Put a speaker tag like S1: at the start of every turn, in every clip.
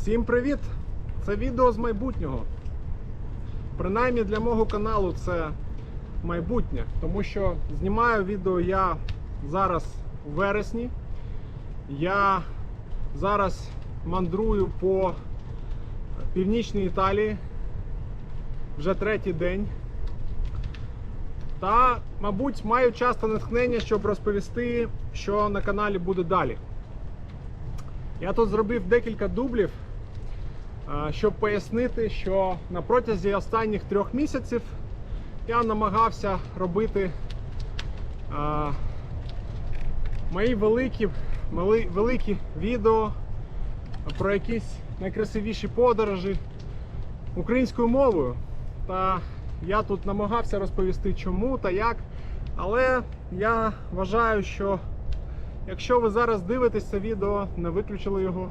S1: Всім привіт! Це відео з майбутнього. Принаймні для мого каналу це майбутнє, тому що знімаю відео я зараз у вересні. Я зараз мандрую по північній Італії вже третій день. Та, мабуть, маю часто натхнення, щоб розповісти, що на каналі буде далі. Я тут зробив декілька дублів, щоб пояснити, що на протязі останніх трьох місяців я намагався робити а, мої великі, мали- великі відео про якісь найкрасивіші подорожі українською мовою. Та я тут намагався розповісти чому та як. Але я вважаю, що Якщо ви зараз дивитесь це відео, не виключили його,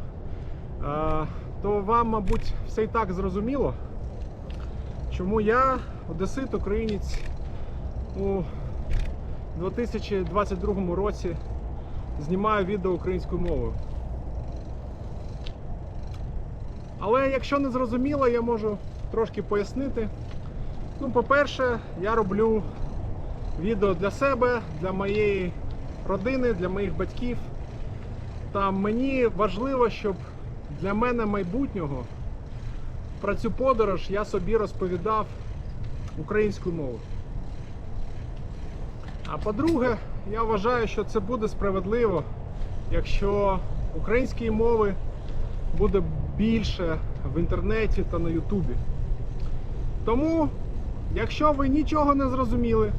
S1: е, то вам, мабуть, все і так зрозуміло, чому я, одесит, українець, у 2022 році знімаю відео українською мовою. Але якщо не зрозуміло, я можу трошки пояснити. Ну, по-перше, я роблю відео для себе, для моєї родини, для моїх батьків. Та мені важливо, щоб для мене майбутнього про цю подорож я собі розповідав українською мовою. А по-друге, я вважаю, що це буде справедливо, якщо української мови буде більше в інтернеті та на Ютубі. Тому, якщо ви нічого не зрозуміли,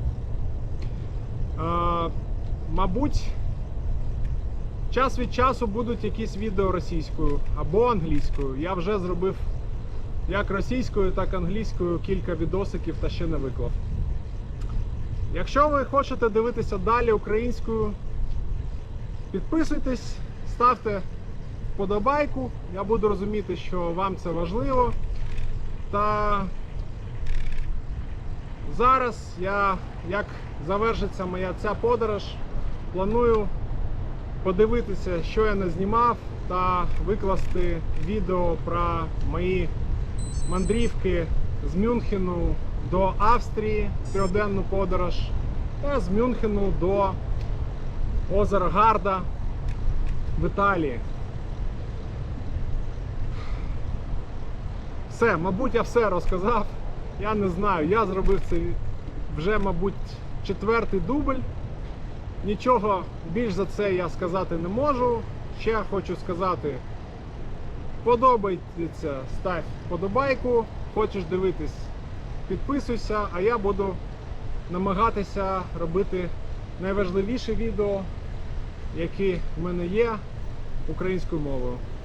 S1: мабуть, час від часу будуть якісь відео російською або англійською. Я вже зробив як російською, так і англійською кілька відосиків та ще не виклав. Якщо ви хочете дивитися далі українською, підписуйтесь, ставте вподобайку. Я буду розуміти, що вам це важливо. Та зараз я, як завершиться моя ця подорож, планую подивитися, що я не знімав, та викласти відео про мої мандрівки з Мюнхену до Австрії, трьохденну подорож, та з Мюнхену до озера Гарда в Італії. Все, мабуть, я все розказав. Я не знаю, я зробив це вже, мабуть, четвертий дубль. Нічого більш за це я сказати не можу. Ще хочу сказати, подобається, став вподобайку, хочеш дивитись, підписуйся, а я буду намагатися робити найважливіші відео, які в мене є українською мовою.